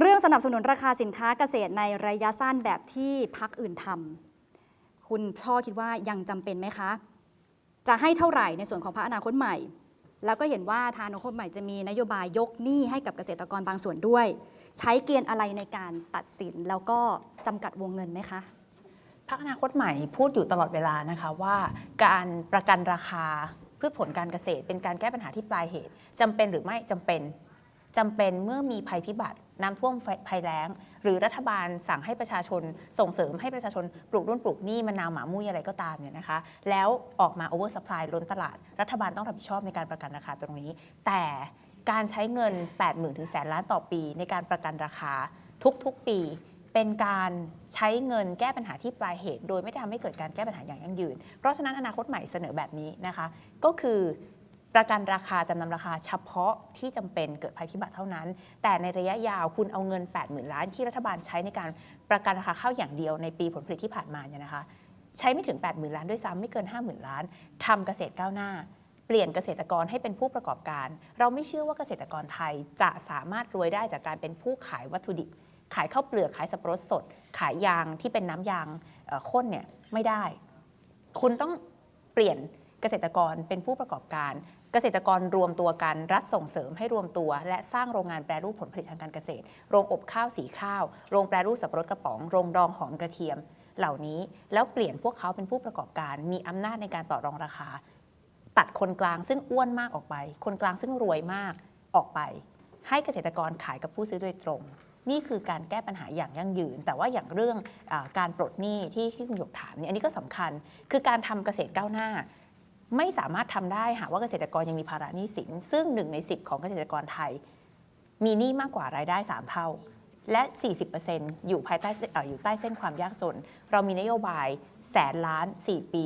เรื่องสนับสนุนราคาสินค้าเกษตรในระยะสั้นแบบที่พักอื่นทำคุณช่อคิดว่ายังจำเป็นไหมคะ จะให้เท่าไหร่ในส่วนของพรรคอนาคตใหม่ แล้วก็เห็นว่าทางอนาคตใหม่จะมีนโยบายยกหนี้ให้กับเกษตรกรบางส่วนด้วย ใช้เกณฑ์อะไรในการตัดสินแล้วก็จำกัดวงเงินไหมคะพักอนาคตใหม่พูดอยู่ตลอดเวลานะคะว่าการประกันราคาเพืชผลการเกษตร เป็นการแก้ปัญหาที่ปลายเหตุจำเป็นหรือไม่จำเป็นจำเป็นเมื่อมีภัยพิบัติ น้ำท่วมไฟภัยแล้ง หรือรัฐบาลสั่งให้ประชาชนส่งเสริมให้ประชาชนปลูกรุ่นปลูกนี้มะนาวหมามุ้ยอะไรก็ตามเนี่ยนะคะ แล้วออกมาโอเวอร์สปายล้นตลาด รัฐบาลต้องรับผิดชอบในการประกันราคาตรงนี้ แต่การใช้เงิน 8 0 0 0 0ถึงแสนล้านต่อปี ในการประกันราคาทุกๆปีเป็นการใช้เงินแก้ปัญหาที่ปลายเหตุ โดยไม่ทำให้เกิดการแก้ปัญหาอย่างยั่งยืน เพราะฉะนั้นอนาคตใหม่เสนอแบบนี้นะคะ ก็คือ ประกันราคาจำนำราคาเฉพาะที่จำเป็นเกิดภัยพิบัติเท่านั้น แต่ในระยะยาวคุณเอาเงิน 8 0,000 ล้านที่รัฐบาลใช้ในการประกันราคาข้าวอย่างเดียวในปีผลผลิตที่ผ่านมาเนี่ยนะคะ ใช้ไม่ถึง 80,000 ล้านด้วยซ้ำไม่เกิน 50,000 ล้านทำเกษตรก้าวหน้า เปลี่ยนเกษตรกรให้เป็นผู้ประกอบการ เราไม่เชื่อว่าเกษตรกรไทยจะสามารถรวยได้จากการเป็นผู้ขายวัตถุดิบ ขายข้าวเปลือกขายสับปะรดสด ขายยางที่เป็นน้ำยางข้นเนี่ยไม่ได้ คุณต้องเปลี่ยนเกษตรกรเป็นผู้ประกอบการ เกษตรกรรวมตัวกันรัฐส่งเสริมให้รวมตัว และสร้างโรงงานแปรรูปผลผลิตทางการเกษตร โรงอบข้าวสีข้าว โรงแปรรูปสับปะรดกระป๋อง โรงดองหอมกระเทียม เหล่านี้แล้วเปลี่ยนพวกเขาเป็นผู้ประกอบการ มีอำนาจในการต่อรองราคา ตัดคนกลางซึ่งอ้วนมากออกไป คนกลางซึ่งรวยมากออกไป ให้เกษตรกรขายกับผู้ซื้อโดยตรงนี่คือการแก้ปัญหาอย่างยั่งยืน แต่ว่าอย่างเรื่องอการปลดหนี้ที่ที่คุณหยกถามเนี่ยอันนี้ก็สำคัญ คือการทำเกษตรก้าวหน้า ไม่สามารถทำได้หากว่าเกษตรกรยังมีภาระหนี้สิน ซึ่งหนึ่งใน 10 ของเกษตรกรไทย มีหนี้มากกว่ารายได้ 3 เท่า และ 40%อยู่ภายใต้เอ่ออยู่ใต้เส้นความยากจน เรามีนโยบายแสนล้าน 4 ปี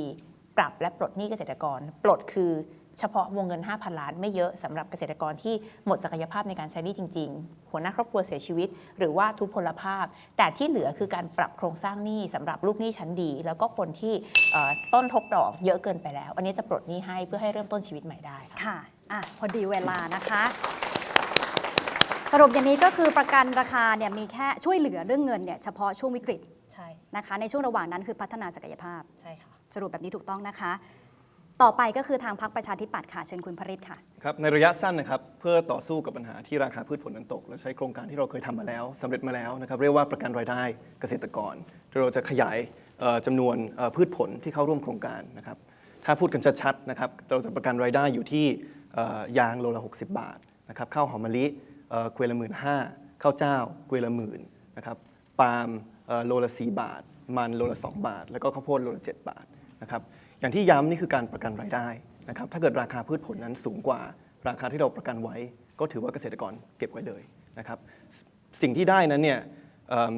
ปรับและปลดหนี้เกษตรกร ปลดคือ เฉพาะวงเงิน 5,000 ล้านไม่เยอะสำหรับเกษตรกรที่หมดศักยภาพในการใช้หนี้จริง ๆ หัวหน้าครอบครัวเสียชีวิต หรือว่าทุพพลภาพ แต่ที่เหลือคือการปรับโครงสร้างหนี้สำหรับลูกหนี้ชั้นดี แล้วก็คนที่เอ่อต้นทบดอกเยอะเกินไปแล้ว อันนี้จะปลดหนี้ให้เพื่อให้เริ่มต้นชีวิตใหม่ได้ค่ะค่ะอะ พอดีเวลานะคะสรุปอย่างนี้ก็คือประกันราคาเนี่ยมีแค่ช่วยเหลือเรื่องเงินเนี่ยเฉพาะช่วงวิกฤตใช่นะคะในช่วงระหว่างนั้นคือพัฒนาศักยภาพใช่ค่ะสรุปแบบนี้ถูกต้องนะคะ ต่อไปก็คือทางพรรคประชาธิปัตย์ค่ะเชิญคุณพริศค่ะครับในระยะสั้นนะครับเพื่อต่อสู้กับปัญหาที่ราคาพืชผลนั้นตก และใช้โครงการที่เราเคยทำมาแล้วสำเร็จมาแล้วนะครับเรียกว่าประกันรายได้เกษตรกรเราจะขยายเอ่อจำนวนพืชผลที่เข้าร่วมโครงการนะครับถ้าพูดกันชัดๆนะครับเราจะประกันรายได้อยู่ที่ยางโลละ 60 บาทนะครับข้าวหอมมะลิเออกวละหมื่นห้าข้าวเจ้าเกวละหมื่นนะครับปาล์มเออโลละ 4 บาท มันโลละ 2 บาท แล้วก็ข้าวโพดโลละ 7 บาทนะครับ อย่างที่ย้ำนี่คือการประกันรายได้นะครับถ้าเกิดราคาพืชผลนั้นสูงกว่า ราคาที่เราประกันไว้ ก็ถือว่าเกษตรกรเก็บไว้เลยนะครับสิ่งที่ได้นั้นเนี่ย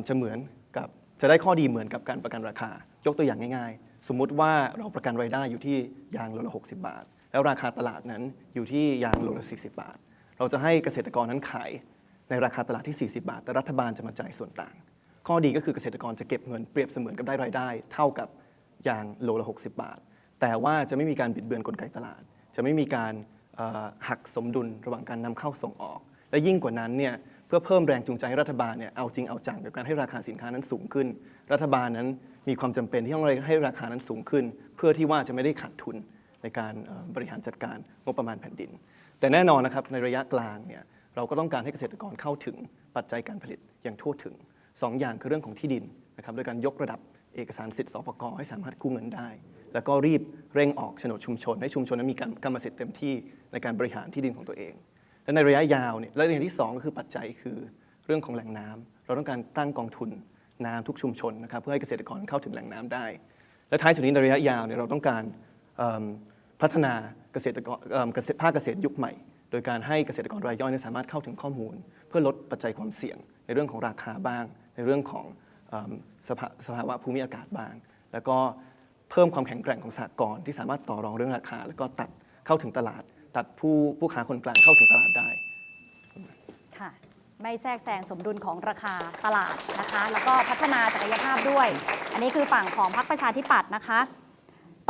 จะเหมือนกับจะได้ข้อดีเหมือนกับการประกันราคา ยกตัวอย่างง่ายๆ สมมุติว่าเราประกันรายได้อยู่ที่ยางโลละ 60 บาท แล้วราคาตลาดนั้นอยู่ที่ยางโลละ 40 บาท เราจะให้เกษตรกรนั้นขายในราคาตลาดที่ 40 บาท แต่รัฐบาลจะมาจ่ายส่วนต่าง ข้อดีก็คือเกษตรกรจะเก็บเงินเปรียบเสมือนกับได้รายได้ เท่ากับยางโลละ 60 บาท แต่ว่าจะไม่มีการบิดเบือนกลไกตลาด จะไม่มีการหักสมดุลระหว่างการนำเข้าส่งออก และยิ่งกว่านั้นเนี่ยเพื่อเพิ่มแรงจูงใจให้รัฐบาลเนี่ยเอาจริงเอาจังกับการให้ราคาสินค้านั้นสูงขึ้น รัฐบาลนั้นมีความจำเป็นที่ต้องให้ราคานั้นสูงขึ้น เพื่อที่ว่าจะไม่ได้ขาดทุนในการบริหารจัดการงบประมาณแผ่นดิน แต่แน่นอนนะครับในระยะกลางเนี่ยเราก็ต้องการให้เกษตรกรเข้าถึงปัจจัยการผลิตอย่างทั่วถึงสองอย่างคือเรื่องของที่ดินนะครับโดยการยกระดับเอกสารสิทธิ์สปกให้สามารถกู้เงินได้ แล้วก็รีบเร่งออกโฉนดชุมชน ให้ชุมชนนั้นมีการกรรมสิทธิ์เต็มที่ในการบริหารที่ดินของตัวเอง และในระยะยาวเนี่ยและอย่างที่สองก็คือปัจจัยคือเรื่องของแหล่งน้ำเราต้องการตั้งกองทุนน้ำทุกชุมชนนะครับเพื่อให้เกษตรกรเข้าถึงแหล่งน้ำได้ และท้ายสุดนี้ในระยะยาวเนี่ยเราต้องการพัฒนาเกษตรกรภาคเกษตรยุคใหม่ โดยการให้เกษตรกรรายย่อยสามารถเข้าถึงข้อมูล เพื่อลดปัจจัยความเสี่ยง ในเรื่องของราคาบ้าง ในเรื่องของสภาวะภูมิอากาศบ้าง แล้วก็ เพิ่มความแข็งแกร่งของสหกรณ์ที่สามารถต่อรองเรื่องราคา แล้วก็ตัดเข้าถึงตลาด ตัดผู้ผู้ค้าคนกลางเข้าถึงตลาดได้ ค่ะ ไม่แทรกแซงสมดุลของราคาตลาดนะคะ แล้วก็พัฒนาศักยภาพด้วย อันนี้คือฝั่งของพรรคประชาธิปัตย์นะคะ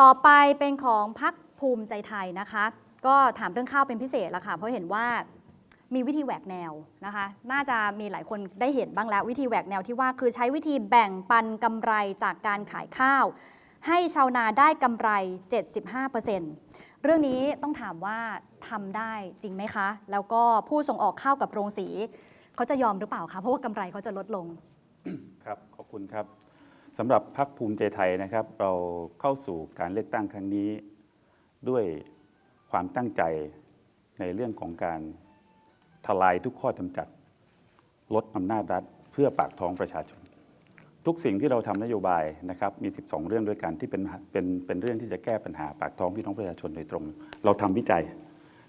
ต่อไปเป็นของพรรคภูมิใจไทยนะคะ ก็ถามเรื่องข้าวเป็นพิเศษละค่ะเพราะเห็นว่ามีวิธีแหวกแนวนะคะ น่าจะมีหลายคนได้เห็นบ้างแล้ววิธีแหวกแนวที่ว่าคือใช้วิธีแบ่งปันกำไรจากการขายข้าว ให้ชาวนาได้กำไร 75%เรื่องนี้ต้องถามว่าทำได้จริงไหมคะ แล้วก็ผู้ส่งออกข้าวกับโรงสี เขาจะยอมหรือเปล่าคะ เพราะว่ากำไรเขาจะลดลง ครับ ขอบคุณครับสำหรับพรรคภูมิใจไทยนะครับ เราเข้าสู่การเลือกตั้งครั้งนี้ ด้วยความตั้งใจในเรื่องของการทลายทุกข้อจำกัด ลดอำนาจรัฐเพื่อปากท้องประชาชน ทุกสิ่งที่เราทำนโยบายนะครับมี 12 เรื่องด้วยกันที่เป็นเป็นเป็นเรื่องที่จะแก้ปัญหาปากท้องพี่น้องประชาชนโดยตรง เราทำวิจัย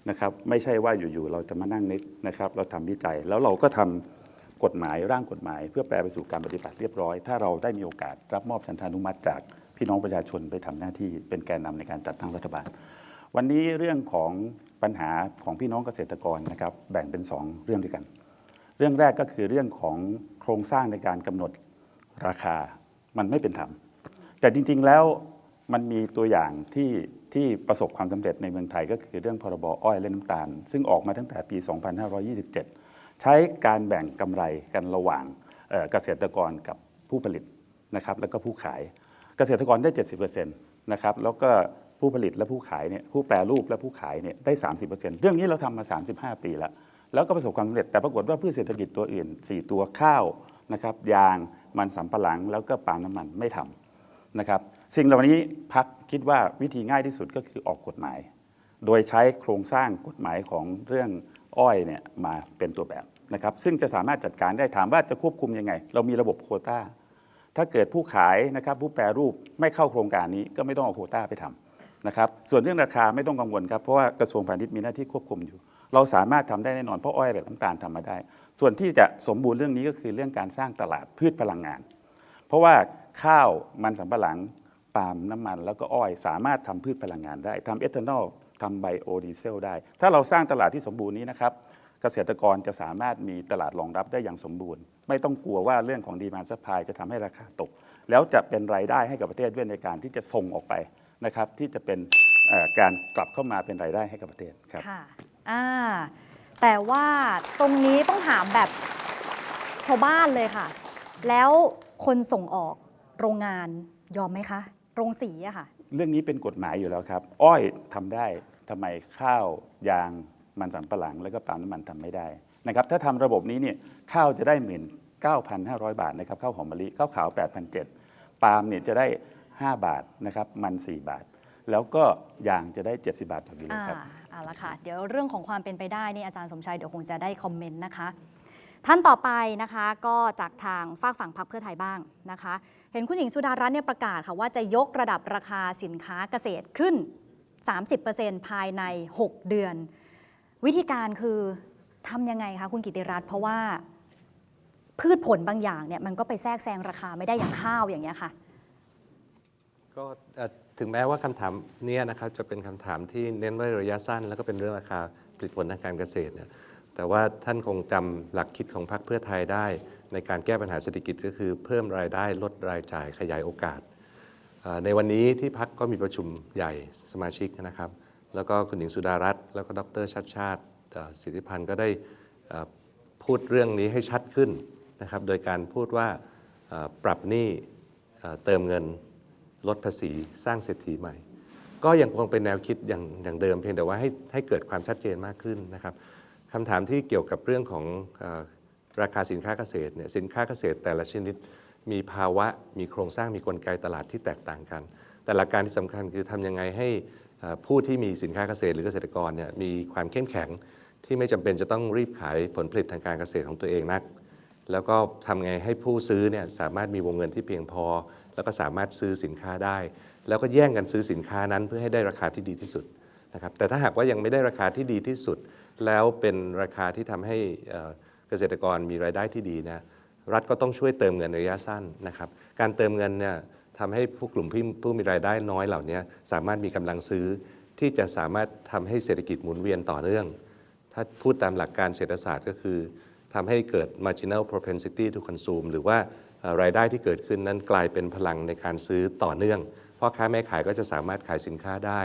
นะครับไม่ใช่ว่าอยู่ๆเราจะมานั่งนึกนะครับเราทำวิจัยแล้วเราก็ทำกฎหมายร่างกฎหมาย เพื่อแปลไปสู่การปฏิบัติเรียบร้อย ถ้าเราได้มีโอกาสรับมอบฉันทานุมัติจากพี่น้องประชาชนไปทำหน้าที่เป็นแกนนำในการจัดตั้งรัฐบาล วันนี้เรื่องของปัญหาของพี่น้องเกษตรกรนะครับแบ่งเป็นสองเรื่องด้วยกัน เรื่องแรกก็คือเรื่องของโครงสร้างในการกำหนด ราคามันไม่เป็นธรรม แต่จริง ๆ แล้วมันมีตัวอย่างที่ที่ประสบความสำเร็จในเมืองไทยก็คือเรื่องพรบอ้อยและน้ำตาล ซึ่งออกมาตั้งแต่ปี 2527 ใช้การแบ่งกำไรกันระหว่างเกษตรกรกับผู้ผลิตนะครับแล้วก็ผู้ขาย เกษตรกรได้ 70%นะครับแล้วก็ผู้ผลิตและผู้ขายเนี่ยผู้แปรรูปและผู้ขายเนี่ยได้ 30%เรื่องนี้เราทำมา 35 ปีแล้ว แล้วก็ประสบความสำเร็จแต่ปรากฏว่าพืชเศรษฐกิจตัวอื่น 4 ตัวข้าวนะครับยาง มันสำปะหลัง แล้วก็ปาล์มน้ำมันไม่ทำนะครับสิ่งเหล่านี้พักคิดว่าวิธีง่ายที่สุดก็คือออกกฎหมาย โดยใช้โครงสร้างกฎหมายของเรื่องอ้อยเนี่ยมาเป็นตัวแบบนะครับซึ่งจะสามารถจัดการได้ถามว่าจะควบคุมยังไง เรามีระบบโควต้า ถ้าเกิดผู้ขายนะครับผู้แปรรูปไม่เข้าโครงการนี้ก็ไม่ต้องเอาโควต้าไปทำนะครับส่วนเรื่องราคาไม่ต้องกังวลครับเพราะว่ากระทรวงพาณิชย์มีหน้าที่ควบคุมอยู่ เราสามารถทำได้แน่นอนเพราะอ้อยแบบน้ำตาลทำมาได้ ส่วนที่จะสมบูรณ์เรื่องนี้ก็คือเรื่องการสร้างตลาดพืชพลังงาน เพราะว่าข้าวมันสำปะหลังปาล์มน้ำมัน แล้วก็อ้อยสามารถทำพืชพลังงานได้ทำเอทานอลทำไบโอดีเซลได้ ถ้าเราสร้างตลาดที่สมบูรณ์นี้นะครับ เกษตรกรจะสามารถมีตลาดรองรับได้อย่างสมบูรณ์ ไม่ต้องกลัวว่าเรื่องของดีมานซัพพลายจะทำให้ราคาตก แล้วจะเป็นรายได้ให้กับประเทศด้วยในการที่จะส่งออกไปนะครับที่จะเป็นการกลับเข้ามาเป็นรายได้ให้กับประเทศครับค่ะอ่า แต่ว่าตรงนี้ต้องถามแบบชาวบ้านเลยค่ะ แล้วคนส่งออกโรงงานยอมไหมคะ โรงสีอะค่ะ เรื่องนี้เป็นกฎหมายอยู่แล้วครับ อ้อยทำได้ทำไมข้าวยางมันสำปะหลัง แล้วก็ปาล์มน้ำมันทำไม่ได้นะครับถ้าทำระบบนี้เนี่ยข้าวจะได้หมื่น9,500 บาทนะครับข้าวหอมมะลิข้าวขาว8,700ปาล์มเนี่ยจะได้ 5 บาทนะครับมัน 4 บาท แล้วก็ยางจะได้ 70 บาทต่อกิโลอ่าครับ เอาละค่ะ เดี๋ยวเรื่องของความเป็นไปได้นี่อาจารย์สมชัยเดี๋ยวคงจะได้คอมเมนต์นะคะ ท่านต่อไปนะคะก็จากทางฝากฝั่งพรรคเพื่อไทยบ้างนะคะ เห็นคุณหญิงสุดารัตน์เนี่ยประกาศค่ะว่าจะยกระดับราคาสินค้าเกษตรขึ้น 30%ภายใน 6 เดือน วิธีการคือทำยังไงคะคุณกิติรัตน์เพราะว่าพืชผลบางอย่างเนี่ยมันก็ไปแทรกแซงราคาไม่ได้อย่างข้าวอย่างเงี้ยค่ะก็เอ่อ ถึงแม้ว่าคำถามเนี้ยนะครับจะเป็นคำถามที่เน้นไว้ระยะสั้น แล้วก็เป็นเรื่องราคาผลิตผลทางการเกษตรเนี่ยแต่ว่าท่านคงจำหลักคิดของพรรคเพื่อไทยได้ ในการแก้ปัญหาเศรษฐกิจก็คือเพิ่มรายได้ลดรายจ่ายขยายโอกาส ในวันนี้ที่พักก็มีประชุมใหญ่สมาชิกนะครับ แล้วก็คุณหญิงสุดารัตน์แล้วก็ดรชัดชาติสิทธิพันธ์ก็ได้พูดเรื่องนี้ให้ชัดขึ้นนะครับ โดยการพูดว่าปรับหนี้เติมเงิน ลดภาษีสร้างเศรษฐีใหม่ ก็ยังคงเป็นแนวคิดอย่างอย่างเดิมเพียงแต่ว่าให้ให้เกิดความชัดเจนมากขึ้นนะครับคำถามที่เกี่ยวกับเรื่องของอราคาสินค้าเกษตรเนี่ยสินค้าเกษตรแต่ละชนิด มีภาวะมีโครงสร้างมีกลไกตลาดที่แตกต่างกัน แต่หลักการที่สำคัญคือทำยังไงให้ผู้ที่มีสินค้าเกษตรหรือเกษตรกรเนี่ยมีความเข้มแข็งที่ไม่จำเป็นจะต้องรีบขายผลผลิตทางการเกษตรของตัวเองนัก แล้วก็ทำไงให้ผู้ซื้อเนี่ยสามารถมีวงเงินที่เพียงพอ แล้วก็สามารถซื้อสินค้าได้ แล้วก็แย่งกันซื้อสินค้านั้นเพื่อให้ได้ราคาที่ดีที่สุดนะครับแต่ถ้าหากว่ายังไม่ได้ราคาที่ดีที่สุด แล้วเป็นราคาที่ทำให้เกษตรกรมีรายได้ที่ดีนะรัฐก็ต้องช่วยเติมเงินระยะสั้นนะครับการเติมเงินเนี่ยทำให้ผู้กลุ่มผู้ผู้มีรายได้น้อยเหล่านี้สามารถมีกำลังซื้อที่จะสามารถทำให้เศรษฐกิจหมุนเวียนต่อเนื่อง ถ้าพูดตามหลักการเศรษฐศาสตร์ก็คือทำให้เกิด marginal propensity to consume หรือว่า รายได้ที่เกิดขึ้นนั้นกลายเป็นพลังในการซื้อต่อเนื่องพ่อค้าแม่ขายก็จะสามารถขายสินค้าได้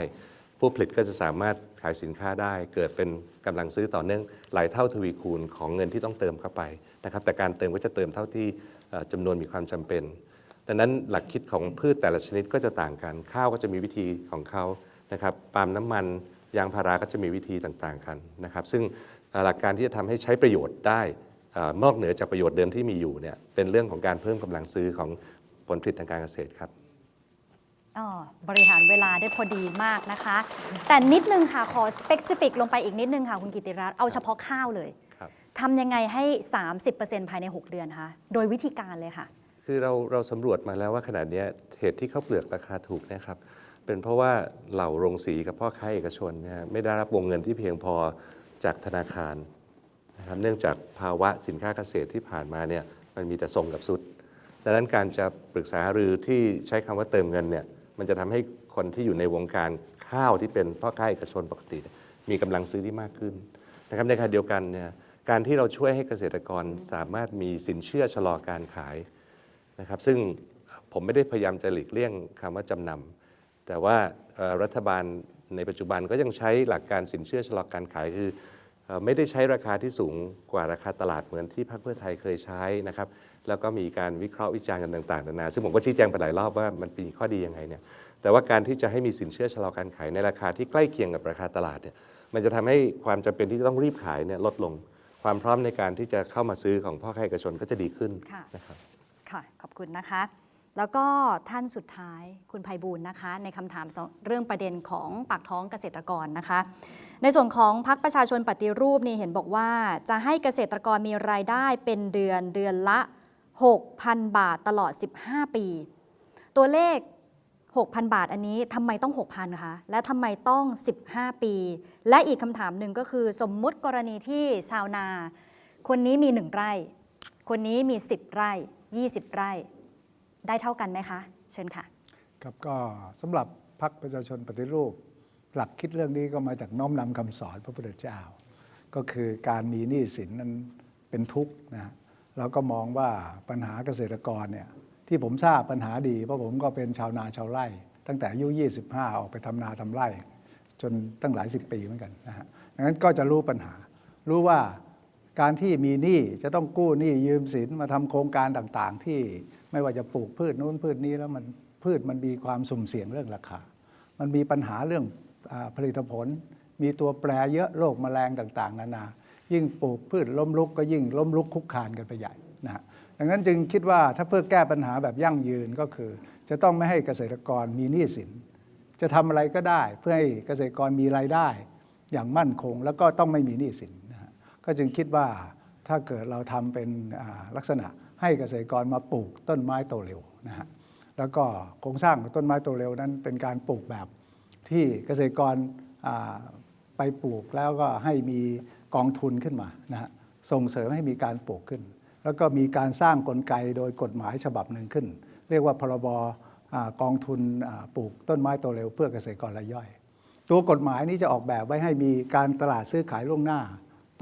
ผู้ผลิตก็จะสามารถขายสินค้าได้ เกิดเป็นกำลังซื้อต่อเนื่องหลายเท่าทวีคูณของเงินที่ต้องเติมเข้าไปนะครับแต่การเติมก็จะเติมเท่าที่เอ่อจำนวนมีความจำเป็นดังนั้นหลักคิดของพืชแต่ละชนิดก็จะต่างกัน ข้าวก็จะมีวิธีของเขานะครับปาล์มน้ำมันยางพาราก็จะมีวิธีต่างๆกันนะครับ ซึ่งหลักการที่จะทำให้ใช้ประโยชน์ได้ นอกเหนือจากประโยชน์เดิมที่มีอยู่เนี่ยเป็นเรื่องของการเพิ่มกำลังซื้อของผลผลิตทางการเกษตรครับอ๋อบริหารเวลาได้พอดีมากนะคะ แต่นิดนึงค่ะ ขอ specific ลงไปอีกนิดนึงค่ะ คุณกิติรัตน์เอาเฉพาะข้าวเลยครับทำยังไงให้ 30%ภายใน 6 เดือนคะโดยวิธีการเลยค่ะ คือเราเราสำรวจมาแล้วว่าขนาดนี้ยเหตุที่ข้าวเปลือกราคาถูกเนะครับเป็นเพราะว่าเหล่าโรงสีกับพ่อค้าเอกชนเนี่ยไม่ได้รับวงเงินที่เพียงพอจากธนาคาร นะครับเนื่องจากภาวะสินค้าเกษตรที่ผ่านมาเนี่ยมันมีแต่ทรงกับสุด ดังนั้นการจะปรึกษาหรือที่ใช้คำว่าเติมเงินเนี่ยมันจะทำให้คนที่อยู่ในวงการข้าวที่เป็นพ่อค้าเอกชนปกติ มีกำลังซื้อที่มากขึ้นนะครับในขณะเดียวกันเนี่ยการที่เราช่วยให้เกษตรกรสามารถมีสินเชื่อชะลอการขายนะครับ ซึ่งผมไม่ได้พยายามจะหลีกเลี่ยงคำว่าจำนำแต่ว่ารัฐบาลในปัจจุบันก็ยังใช้หลักการสินเชื่อชะลอการขายคือ ไม่ได้ใช้ราคาที่สูงกว่าราคาตลาดเหมือนที่พรรคเพื่อไทยเคยใช้นะครับ แล้วก็มีการวิเคราะห์วิจารณ์กันต่างๆนานา ซึ่งผมก็ชี้แจงไปหลายรอบว่ามันมีข้อดียังไงเนี่ย แต่ว่าการที่จะให้มีสินเชื่อชะลอการขายในราคาที่ใกล้เคียงกับราคาตลาดเนี่ย มันจะทำให้ความจำเป็นที่จะต้องรีบขายเนี่ยลดลง ความพร้อมในการที่จะเข้ามาซื้อของพ่อค้าเอกชนก็จะดีขึ้นค่ะนะครับ ค่ะ ขอบคุณนะคะ แล้วก็ท่านสุดท้ายคุณภัยบูลนะคะ ในคำถามเรื่องประเด็นของปากท้องเกษตรกรนะคะ ในส่วนของพักประชาชนปฏิรูปนี่เห็นบอกว่า จะให้เกษตรกรมีรายได้เป็นเดือนเดือนละ 6,000 บาทตลอด 15 ปี ตัวเลข 6,000 บาทอันนี้ทำไมต้อง 6,000คะและทำไมต้อง 15 ปี และอีกคำถามหนึ่งก็คือสมมุติกรณีที่ชาวนา คนนี้มี 1 ไร่ คนนี้มี 10 ไร่ 20 ไร่ ได้เท่ากันไหมคะ เชิญค่ะ ครับก็สำหรับพรรคประชาชนปฏิรูป หลักคิดเรื่องนี้ก็มาจากน้อมนำคำสอนพระพุทธเจ้า ก็คือการมีหนี้สินนั้นเป็นทุกข์นะฮะเราก็มองว่าปัญหาเกษตรกรเนี่ยที่ผมทราบปัญหาดี เพราะผมก็เป็นชาวนาชาวไร่ ตั้งแต่อายุ 25 ออกไปทำนาทำไร่ จนตั้งหลายสิบปีเหมือนกันนะฮะดังนั้นก็จะรู้ปัญหารู้ว่า การที่มีหนี้จะต้องกู้หนี้ยืมสินมาทำโครงการต่างๆ ที่ไม่ว่าจะปลูกพืชนู้นพืชนี้แล้วมันพืชมันมีความสุ่มเสี่ยงเรื่องราคา มันมีปัญหาเรื่องอผลิตผล มีตัวแปรเยอะโรคแมลงต่างๆ นานา ยิ่งปลูกพืชล้มลุกก็ยิ่งล้มลุกคุกคานกันไปใหญ่นะฮะดังนั้นจึงคิดว่าถ้าเพื่อแก้ปัญหาแบบยั่งยืนก็คือ จะต้องไม่ให้เกษตรกรมีหนี้สิน จะทำอะไรก็ได้เพื่อให้เกษตรกรมีรายได้ อย่างมั่นคง แล้วก็ต้องไม่มีหนี้สิน ก็จึงคิดว่าถ้าเกิดเราทำเป็นลักษณะให้เกษตรกรมาปลูกต้นไม้โตเร็วนะฮะแล้วก็โครงสร้างของต้นไม้โตเร็วนั้นเป็นการปลูกแบบที่เกษตรกรไปปลูกแล้วก็ให้มีกองทุนขึ้นมานะฮะส่งเสริมให้มีการปลูกขึ้น แล้วก็มีการสร้างกลไกโดยกฎหมายฉบับหนึ่งขึ้น เรียกว่าพรบอกองทุนปลูกต้นไม้โตเร็ว เพื่อเกษตรกรรายย่อย ตัวกฎหมายนี้จะออกแบบไว้ให้มีการตลาดซื้อขายล่วงหน้า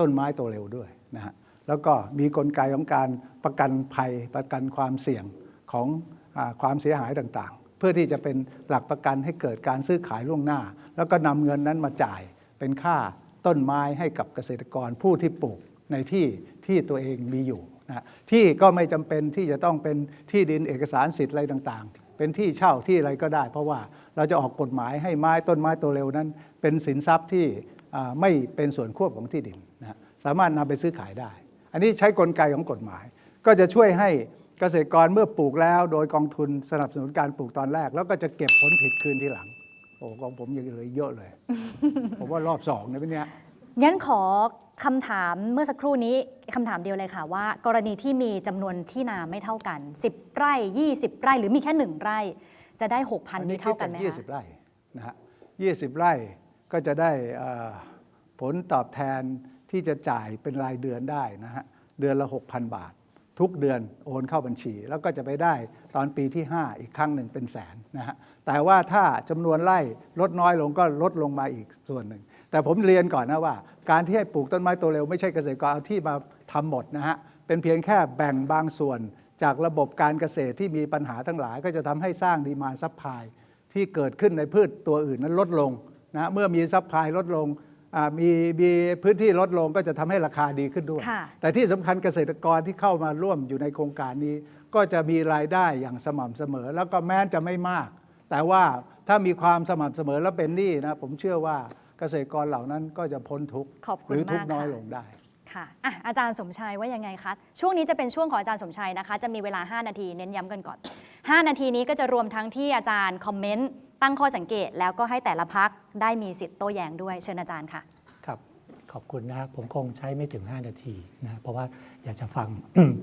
ต้นไม้โตเร็วด้วยนะฮะแล้วก็มีกลไกของการประกันภัยประกันความเสี่ยงของอความเสียหายต่างๆ เพื่อที่จะเป็นหลักประกันให้เกิดการซื้อขายล่วงหน้า แล้วก็นำเงินนั้นมาจ่ายเป็นค่าต้นไม้ให้กับเกษตรกรผู้ที่ปลูกในที่ที่ตัวเองมีอยู่นะที่ก็ไม่จำเป็นที่จะต้องเป็นที่ดินเอกสารสิทธิ์อะไรต่างๆ เป็นที่เช่าที่อะไรก็ได้ เพราะว่าเราจะออกกฎหมายให้ไม้ต้นไม้ตัวเร็วนั้น เป็นสินทรัพย์ที่ไม่เป็นส่วนควบของที่ดิน สามารถนำไปซื้อขายได้ อันนี้ใช้กลไกของกฎหมาย ก็จะช่วยให้เกษตรกรเมื่อปลูกแล้ว โดยกองทุนสนับสนุนการปลูกตอนแรก แล้วก็จะเก็บผลผลิตคืนทีหลัง โอ้ของผมยังเหลือเยอะเลย ผมว่ารอบสองนะพี่เนี้ยงั้นขอคำถามเมื่อสักครู่นี้คำถามเดียวเลยค่ะว่า กรณีที่มีจำนวนที่นาไม่เท่ากัน 10 ไร่ 20 ไร่หรือมีแค่ 1 ไร่ จะได้ 6,000นี้เท่ากันไหมยี่คะสิบไร่นะฮะยี่สิบไร่ก็จะได้เอ่อผลตอบแทน ที่จะจ่ายเป็นรายเดือนได้นะฮะเดือนละ 6,000 บาท ทุกเดือนโอนเข้าบัญชี แล้วก็จะไปได้ตอนปีที่ 5 อีกครั้งหนึ่งเป็นแสนนะฮะแต่ว่าถ้าจำนวนไร่ลดน้อยลงก็ลดลงมาอีกส่วนหนึ่ง แต่ผมเรียนก่อนนะว่า การที่ให้ปลูกต้นไม้ตัวเร็วไม่ใช่เกษตรกรเอาที่มาทำหมดนะฮะเป็นเพียงแค่แบ่งบางส่วนจากระบบการเกษตรที่มีปัญหาทั้งหลาย ก็จะทำให้สร้างดีมาซัพพลายที่เกิดขึ้นในพืชตัวอื่นนั้นลดลงนะเมื่อมีซัพพลายลดลง มีมีพื้นที่ลดลงก็จะทำให้ราคาดีขึ้นด้วยค่ะแต่ที่สำคัญเกษตรกรที่เข้ามาร่วมอยู่ในโครงการนี้ ก็จะมีรายได้อย่างสม่ำเสมอ แล้วก็แม้จะไม่มาก แต่ว่าถ้ามีความสม่ำเสมอแล้วเป็นหนี้นะผมเชื่อว่าเกษตรกรเหล่านั้นก็จะพ้นทุกข์ขอบคุณหรือทุกข์มากน้อยค่ะลงได้ค่ะอะอาจารย์สมชัยว่ายังไงคะ ช่วงนี้จะเป็นช่วงของอาจารย์สมชัยนะคะ จะมีเวลา 5 นาที เน้นย้ำกันก่อน 5 นาทีนี้ก็จะรวมทั้งที่อาจารย์คอมเมนต์ ตั้งข้อสังเกตแล้วก็ให้แต่ละพักได้มีสิทธิ์โต้แย้งด้วยเชิญอาจารย์ค่ะ ครับขอบคุณนะครับผมคงใช้ไม่ถึง 5 นาทีนะเพราะว่าอยากจะฟัง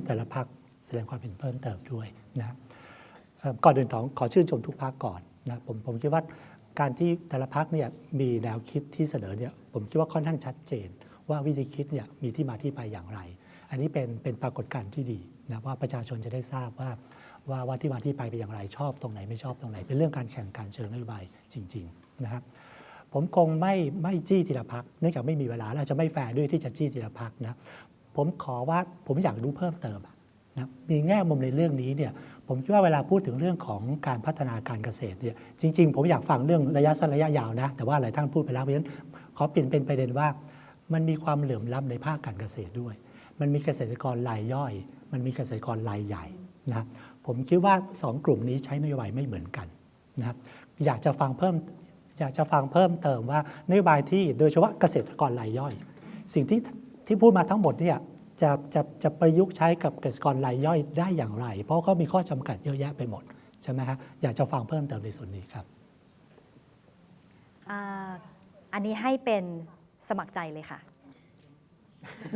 แต่ละพักแสดงความเห็นเพิ่มเติมด้วยนะก่อนอื่นต้องขอชื่นชมทุกพักก่อนนะผมผมคิดว่าการที่แต่ละพักเนี่ยมีแนวคิดที่เสนอเนี่ยผมคิดว่าค่อนข้างชัดเจน ว่าวิธีคิดเนี่ยมีที่มาที่ไปอย่างไร อันนี้เป็นเป็นปรากฏการณ์ที่ดีนะว่าประชาชนจะได้ทราบว่า ว่าว่าที่มาที่ไปเป็นอย่างไรชอบตรงไหนไม่ชอบตรงไหน เป็นเรื่องการแข่งขันเชิงนโยบายจริง ๆ นะครับ ผมคงไม่ไม่จี้ทีละพักเนื่องจากไม่มีเวลาและอาจะไม่แฟร์ด้วยที่จะจี้ทีละพักนะผมขอว่าผมอยากรู้เพิ่มเติมนะมีแง่มุมในเรื่องนี้เนี่ยผมคิดว่าเวลาพูดถึงเรื่องของการพัฒนาการเกษตรเนี่ยจริง ๆ ผมอยากฟังเรื่องระยะสั้นระยะยาวนะแต่ว่าหลายท่านพูดไปแล้วเพราะฉะนั้นขอเปลี่ยนเป็นประเด็นว่า มันมีความเหลื่อมล้ำในภาคการเกษตรด้วย มันมีเกษตรกรรายย่อย มันมีเกษตรกรรายใหญ่นะครับ ผมคิดว่าสองกลุ่มนี้ใช้นโยบายไม่เหมือนกันนะครับอยากจะฟังเพิ่มอยากจะฟังเพิ่มเติมว่านโยบายที่โดยเฉพาะเกษตรกรรายย่อย สิ่งที่ที่พูดมาทั้งหมดเนี่ยจะจะจะประยุกต์ใช้กับเกษตรกรรายย่อยได้อย่างไร เพราะเขามีข้อจำกัดเยอะแยะไปหมดใช่ไหมฮะอยากจะฟังเพิ่มเติมในส่วนนี้ครับออันนี้ให้เป็นสมัครใจเลยค่ะ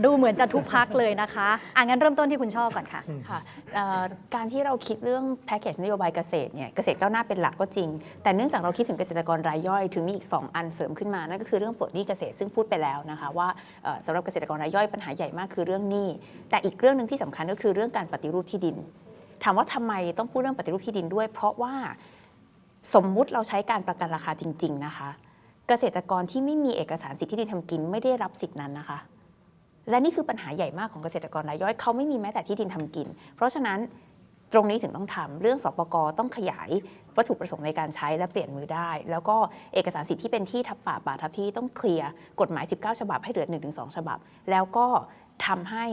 ดูเหมือนจะทุกพักเลยนะคะอะงั้นเริ่มต้นที่คุณชอบก่อนค่ะ ค่ะเอ่อการที่เราคิดเรื่องแพ็กเกจนโยบายเกษตรเนี่ยเกษตรก้าวหน้าเป็นหลักก็จริง แต่เนื่องจากเราคิดถึงเกษตรกรรายย่อยถึงมีอีก 2 อันเสริมขึ้นมานั่นก็คือเรื่องปลดหนี้เกษตรซึ่งพูดไปแล้วนะคะว่าเอ่อสำหรับเกษตรกรรายย่อยปัญหาใหญ่มากคือเรื่องหนี้แต่อีกเรื่องหนึ่งที่สำคัญก็คือเรื่องการปฏิรูปที่ดิน ถามว่าทำไมต้องพูดเรื่องปฏิรูปที่ดินด้วย เพราะว่าสมมุติเราใช้การประกันราคาจริง ๆ นะคะ เกษตรกรที่ไม่มีเอกสารสิทธิที่ดินทำกินไม่ได้รับสิทธินั้นนะคะ และนี่คือปัญหาใหญ่มากของเกษตรกรรายย่อยเขาไม่มีแม้แต่ที่ดินทำกิน เพราะฉะนั้นตรงนี้ถึงต้องทำเรื่องสปกต้องขยายวัตถุประสงค์ในการใช้และเปลี่ยนมือได้ แล้วก็เอกสารสิทธิ์ที่เป็นที่ทับป่าป่าทับที่ต้องเคลียร์กฎหมาย 19 ฉบับให้เหลือ 1-2 ฉบับ แล้วก็ทำให้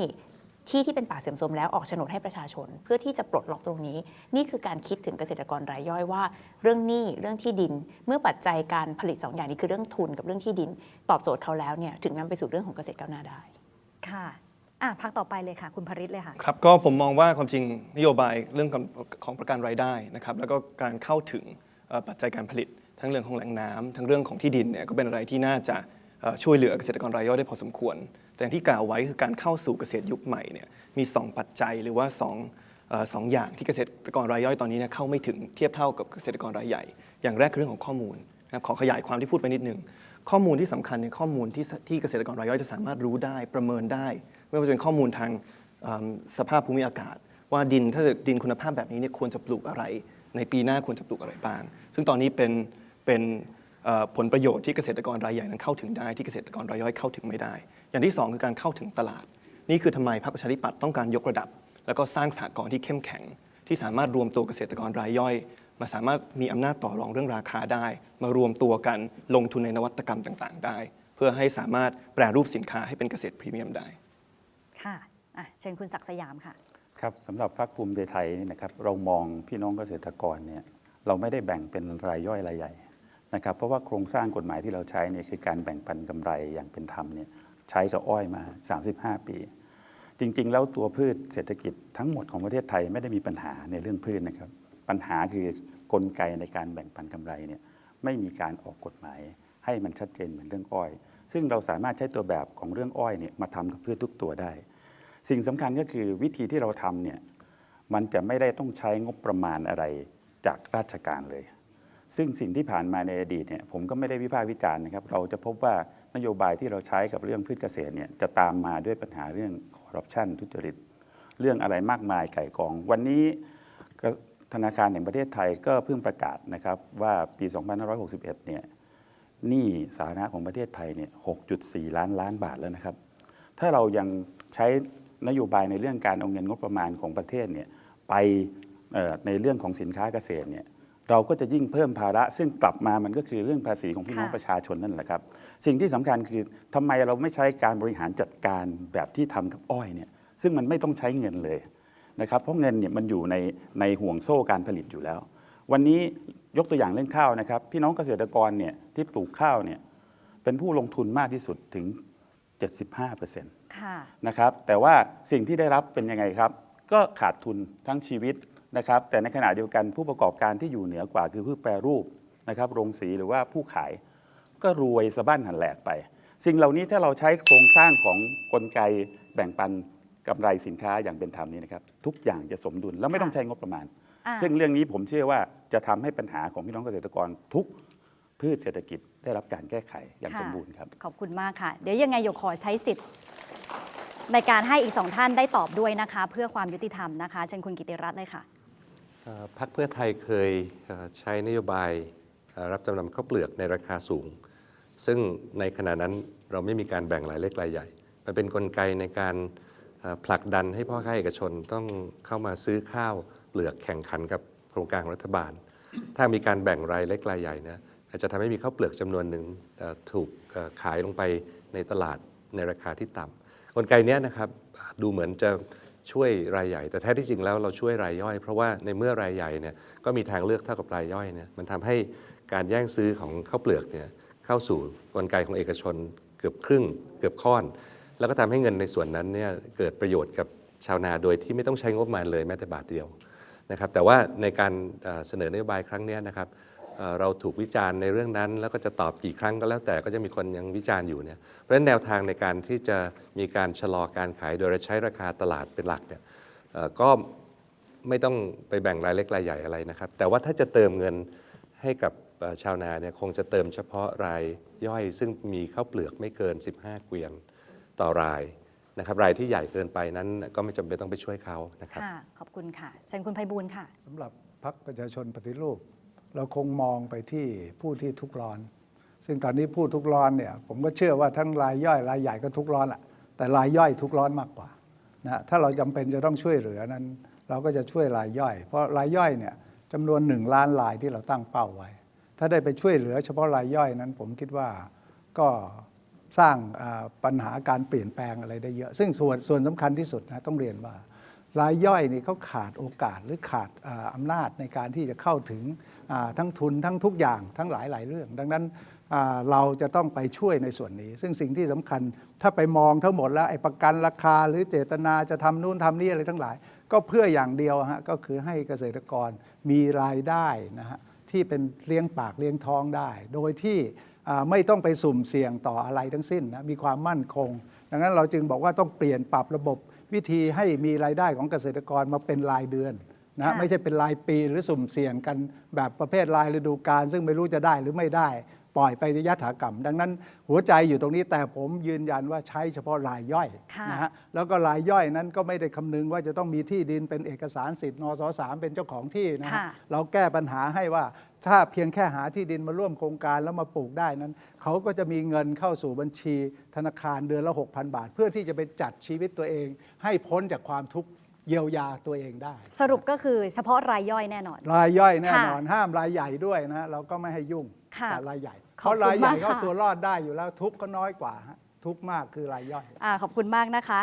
ที่ที่เป็นป่าเสื่อมโทรมแล้วออกโฉนดให้ประชาชน เพื่อที่จะปลดล็อกตรงนี้ นี่คือการคิดถึงเกษตรกรรายย่อยว่า เรื่องหนี้เรื่องที่ดิน เมื่อปัจจัยการผลิตสองอย่างนี้คือเรื่องทุนกับเรื่องที่ดิน ตอบโจทย์เขาแล้วเนี่ยถึงนำไปสู่เรื่องของเกษตรก้าวหน้าได้ ค่ะอะพักต่อไปเลยค่ะ คุณพริตเลยค่ะ ครับก็ผมมองว่าความจริงนโยบายเรื่องของประกันรายได้นะครับแล้วก็การเข้าถึงปัจจัยการผลิต ทั้งเรื่องของแหล่งน้ำทั้งเรื่องของที่ดินเนี่ยก็เป็นอะไรที่น่าจะช่วยเหลือเกษตรกรรายย่อยได้พอสมควร แต่อย่างที่กล่าวไว้คือการเข้าสู่เกษตรยุคใหม่เนี่ยมี 2 ปัจจัยหรือว่า2เอ่อสองอย่างที่เกษตรกรรายย่อยตอนนี้เนี่ยเข้าไม่ถึงเทียบเท่ากับเกษตรกรรายใหญ่ อย่างแรกคือเรื่องของข้อมูลนะครับขอขยายความที่พูดไปนิดนึง ข้อมูลที่สำคัญในข้อมูลที่ที่เกษตรกรรายย่อยจะสามารถรู้ได้ประเมินได้ ไม่ว่าจะเป็นข้อมูลทางสภาพภูมิอากาศ ว่าดินถ้าดินคุณภาพแบบนี้เนี่ยควรจะปลูกอะไร ในปีหน้าควรจะปลูกอะไรบ้าง ซึ่งตอนนี้เป็นเป็นผลประโยชน์ที่เกษตรกรรายใหญ่นั้นเข้าถึงได้ที่เกษตรกรรายย่อยเข้าถึงไม่ได้ อย่างที่สองคือการเข้าถึงตลาด นี่คือทำไมพรรคประชาธิปัตย์ต้องการยกระดับ แล้วก็สร้างสหกรณ์ที่เข้มแข็ง ที่สามารถรวมตัวเกษตรกรรายย่อย มาสามารถมีอำนาจต่อรองเรื่องราคาได้ มารวมตัวกันลงทุนในนวัตกรรมต่าง ๆ ได้ เพื่อให้สามารถแปรรูปสินค้าให้เป็นเกษตรพรีเมียมได้ ค่ะอะเชิญคุณศักดิ์สยามค่ะ ครับสำหรับพรรคภูมิใจไทยนี่นะครับเรามองพี่น้องเกษตรกรเนี่ยเราไม่ได้แบ่งเป็นรายย่อยรายใหญ่นะครับเพราะว่าโครงสร้างกฎหมายที่เราใช้เนี่ยคือการแบ่งปันกำไรอย่างเป็นธรรมเนี่ยใช้กับอ้อยมา 35 ปี จริง ๆ แล้วตัวพืชเศรษฐกิจทั้งหมดของประเทศไทยไม่ได้มีปัญหาในเรื่องพืชนะครับ ปัญหาคือกลไกในการแบ่งปันกำไรเนี่ยไม่มีการออกกฎหมายให้มันชัดเจนเหมือนเรื่องอ้อย ซึ่งเราสามารถใช้ตัวแบบของเรื่องอ้อยเนี่ยมาทำกับพืชทุกตัวได้ สิ่งสำคัญก็คือวิธีที่เราทำเนี่ยมันจะไม่ได้ต้องใช้งบประมาณอะไรจากราชการเลย ซึ่งสิ่งที่ผ่านมาในอดีตเนี่ยผมก็ไม่ได้วิพากษ์วิจารณ์นะครับ เราจะพบว่านโยบายที่เราใช้กับเรื่องพืชเกษตรเนี่ยจะตามมาด้วยปัญหาเรื่องคอร์รัปชันทุจริต เรื่องอะไรมากมายไก่กอง วันนี้ ธนาคารแห่งประเทศไทยก็เพิ่งประกาศนะครับว่าปี 2561 เนี่ยหนี้สาธารณะของประเทศไทยเนี่ย 6.4 ล้านล้านบาทแล้วนะครับ ถ้าเรายังใช้นโยบายในเรื่องการเอาเงินงบประมาณของประเทศเนี่ยไปในเรื่องของสินค้าเกษตรเนี่ยเราก็จะยิ่งเพิ่มภาระ ซึ่งกลับมามันก็คือเรื่องภาษีของพี่น้องประชาชนนั่นแหละครับ สิ่งที่สำคัญคือทำไมเราไม่ใช้การบริหารจัดการแบบที่ทำกับอ้อยเนี่ยซึ่งมันไม่ต้องใช้เงินเลย นะครับเพราะเงินเนี่ยมันอยู่ในในห่วงโซ่การผลิตอยู่แล้ว วันนี้ยกตัวอย่างเรื่องข้าวนะครับ พี่น้องเกษตรกรเนี่ยที่ปลูกข้าวเนี่ยเป็นผู้ลงทุนมากที่สุดถึง 75%ค่ะนะครับแต่ว่าสิ่งที่ได้รับเป็นยังไงครับ ก็ขาดทุนทั้งชีวิตนะครับ แต่ในขณะเดียวกันผู้ประกอบการที่อยู่เหนือกว่าคือผู้แปรรูปนะครับโรงสีหรือว่าผู้ขายก็รวยสะบั้นหันแหลกไป สิ่งเหล่านี้ถ้าเราใช้โครงสร้างของกลไกแบ่งปัน กำไรสินค้าอย่างเป็นธรรมนี้นะครับทุกอย่างจะสมดุลแล้วไม่ต้องใช้งบประมาณ อ่า ซึ่งเรื่องนี้ผมเชื่อว่าจะทำให้ปัญหาของพี่น้องเกษตรกรทุกพืชเศรษฐกิจได้รับการแก้ไขอย่างค่ะสมบูรณ์ครับ ขอบคุณมากค่ะ เดี๋ยวยังไงโยขอใช้สิทธิ์ ในการให้อีกสองท่านได้ตอบด้วยนะคะ เพื่อความยุติธรรมนะคะเชิญคุณกิติรัตน์เลยค่ะ เอ่อพรรคเพื่อไทยเคยเอ่อใช้นโยบายเอ่อรับจำนำข้าวเปลือกในราคาสูง ซึ่งในขณะนั้นเราไม่มีการแบ่งรายเล็กรายใหญ่ มันเป็นนกลไกในการเอ่อ ผลักดันให้พ่อค้าเอกชนต้องเข้ามาซื้อข้าวเปลือกแข่งขันกับโครงการรัฐบาล ถ้ามีการแบ่งรายเล็กรายใหญ่นะอาจจะทำให้มีข้าวเปลือกจำนวนหนึ่งถูกขายลงไปในตลาดในราคาที่ต่ำกลไกนี้นะครับดูเหมือนจะช่วยรายใหญ่ แต่แท้ที่จริงแล้วเราช่วยรายย่อย เพราะว่าในเมื่อรายใหญ่เนี่ยก็มีทางเลือกเท่ากับรายย่อยเนี่ยมันทำให้การแย่งซื้อของข้าวเปลือกเนี่ยเข้าสู่กลไกของเอกชนเกือบครึ่งเกือบค่อน แล้วก็ทำให้เงินในส่วนนั้นเนี่ยเกิดประโยชน์กับชาวนาโดยที่ไม่ต้องใช้งบประมาณเลยแม้แต่บาทเดียวนะครับแต่ว่าในการเสนอนโยบายครั้งนี้นะครับเราถูกวิจารณ์ในเรื่องนั้น แล้วก็จะตอบกี่ครั้งก็แล้วแต่ก็จะมีคนยังวิจารณ์อยู่เนี่ยเพราะฉะนั้นแนวทางในการที่จะมีการชะลอการขายโดยใช้ราคาตลาดเป็นหลักเนี่ยก็ไม่ต้องไปแบ่งรายเล็กรายใหญ่อะไรนะครับ แต่ว่าถ้าจะเติมเงินให้กับชาวนาเนี่ยคงจะเติมเฉพาะรายย่อย ซึ่งมีข้าวเปลือกไม่เกิน 15 เกวียน ต่อรายนะครับรายที่ใหญ่เกินไปนั้นก็ไม่จำเป็นต้องไปช่วยเขานะครับ ค่ะ ขอบคุณค่ะเชิญคุณไพบูลย์ค่ะ สำหรับพรรคประชาชนปฏิรูป เราคงมองไปที่ผู้ที่ทุกข์ร้อน ซึ่งตอนนี้ผู้ทุกข์ร้อนเนี่ยผมก็เชื่อว่าทั้งรายย่อยรายใหญ่ก็ทุกข์ร้อนแหละแต่รายย่อยทุกข์ร้อนมากกว่านะถ้าเราจำเป็นจะต้องช่วยเหลือนั้น เราก็จะช่วยรายย่อย เพราะรายย่อยเนี่ยจำนวนหนึ่งล้านรายที่เราตั้งเป้าไว้ ถ้าได้ไปช่วยเหลือ เฉพาะรายย่อยนั้น ผมคิดว่าก็ สร้างปัญหาการเปลี่ยนแปลงอะไรได้เยอะ ซึ่งส่วนส่วนสำคัญที่สุดนะต้องเรียนว่ารายย่อยนี่เขาขาดโอกาสหรือขาดอำนาจในการที่จะเข้าถึงทั้งทุนทั้งทุกอย่างทั้งหลายหลายเรื่อง ดังนั้นเราจะต้องไปช่วยในส่วนนี้ ซึ่งสิ่งที่สำคัญถ้าไปมองทั้งหมดแล้วไอ้ประกันราคาหรือเจตนาจะทำนู่นทำนี่อะไรทั้งหลาย ก็เพื่ออย่างเดียวฮะก็คือให้เกษตรกรมีรายได้นะฮะที่เป็นเลี้ยงปากเลี้ยงท้องได้ โดยที่ ไม่ต้องไปสุ่มเสี่ยงต่ออะไรทั้งสิ้นนะมีความมั่นคง ดังนั้นเราจึงบอกว่าต้องเปลี่ยนปรับระบบวิธีให้มีรายได้ของเกษตรกรมาเป็นรายเดือนนะค่ะไม่ใช่เป็นรายปีหรือสุ่มเสี่ยงกันแบบประเภทรายฤดูกาลซึ่งไม่รู้จะได้หรือไม่ได้ ปล่อยไปยถากรรม ดังนั้นหัวใจอยู่ตรงนี้แต่ผมยืนยันว่าใช้เฉพาะรายย่อยค่ะนะฮะแล้วก็รายย่อยนั้นก็ไม่ได้คำนึงว่าจะต้องมีที่ดินเป็นเอกสารสิทธิ์นสสามเป็นเจ้าของที่นะฮะค่ะเราแก้ปัญหาให้ว่า ถ้าเพียงแค่หาที่ดินมาร่วมโครงการแล้วมาปลูกได้นั้น เขาก็จะมีเงินเข้าสู่บัญชีธนาคารเดือนละ 6,000 บาท เพื่อที่จะไปจัดชีวิตตัวเอง ให้พ้นจากความทุกข์เยียวยาตัวเองได้ สรุปก็คือเฉพาะรายย่อยแน่นอน รายย่อยแน่นอนค่ะห้ามรายใหญ่ด้วยนะเราก็ไม่ให้ยุ่งค่ะกับรายใหญ่ขอบเพราะคุณรายใหญ่มากเขาค่ะตัวรอดได้อยู่แล้วทุกข์ก็น้อยกว่าฮะทุกข์มากคือรายย่อยอ่าขอบคุณมากนะคะ